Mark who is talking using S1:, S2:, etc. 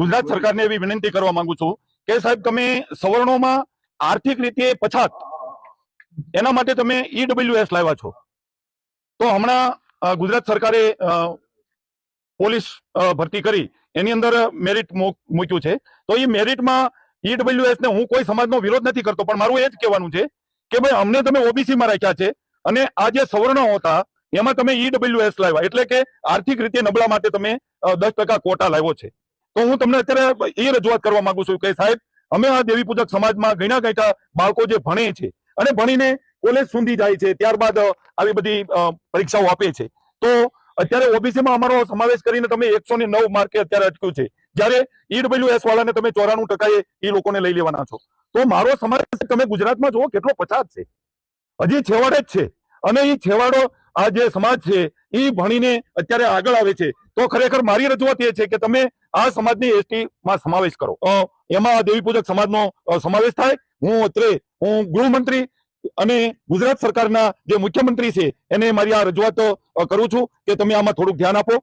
S1: ગુજરાત સરકારને એવી વિનંતી કરવા માંગુ છું કે સાહેબ તમે સવર્ણોમાં આર્થિક રીતે પછાત. એના માટે તમે ઈડબ્લ્યુએસ લાવ્યા છો. તો હમણાં ગુજરાત સરકારે પોલીસ ભરતી કરી. એની અંદર મેરિટ મૂક્યું છે. તો એ મેરિટમાં ઈડબ્લ્યુએસ ને હું કોઈ સમાજનો વિરોધ નથી કરતો પણ મારું એ જ કહેવાનું છે કે ભાઈ અમને તમે ઓબીસીમાં રાખ્યા છે અને આ જે સવર્ણો હતા એમાં તમે ઈડબ્લ્યુએસ લાવ્યા. એટલે કે આર્થિક રીતે નબળા માટે તમે દસ ટકા કોટા લાવ્યો છે. તો હું તમને અત્યારે એ રજૂઆત કરવા માંગુ છું કે સાહેબ, અમે આ દેવી પૂજક સમાજમાં ઘણા ઘણા બાળકો જે ભણે છે અને ભણીને કોલેજ સુધી જાય છે, ત્યારબાદ આવી બધી પરીક્ષાઓ આપે છે. તો અત્યારે ઓબીસીમાં અમારો સમાવેશ કરીને તમે એકસો ને નવ માર્કે અત્યારે અટક્યું છે. જ્યારે ઈડબ્લ્યુએસ વાળાને તમે ચોરાણું ટકાએ એ લોકોને લઈ લેવાના છો. તો મારો સમાજ તમે ગુજરાતમાં જુઓ કેટલો પછાત છે. હજી છેવાડે જ છે. અને એ છેવાડો આ જે સમાજ છે એ ભણીને અત્યારે આગળ આવે છે. તો ખરેખર મારી રજૂઆત એ છે કે તમે આ સમાજની એસટી માં સમાવેશ કરો. એમાં દેવી પૂજક સમાજનો સમાવેશ થાય. હું અત્રે, હું ગૃહમંત્રી અને ગુજરાત સરકારના જે મુખ્યમંત્રી છે, એને મારી આ રજૂઆત કરું છું કે તમે આમાં થોડુંક ધ્યાન આપો.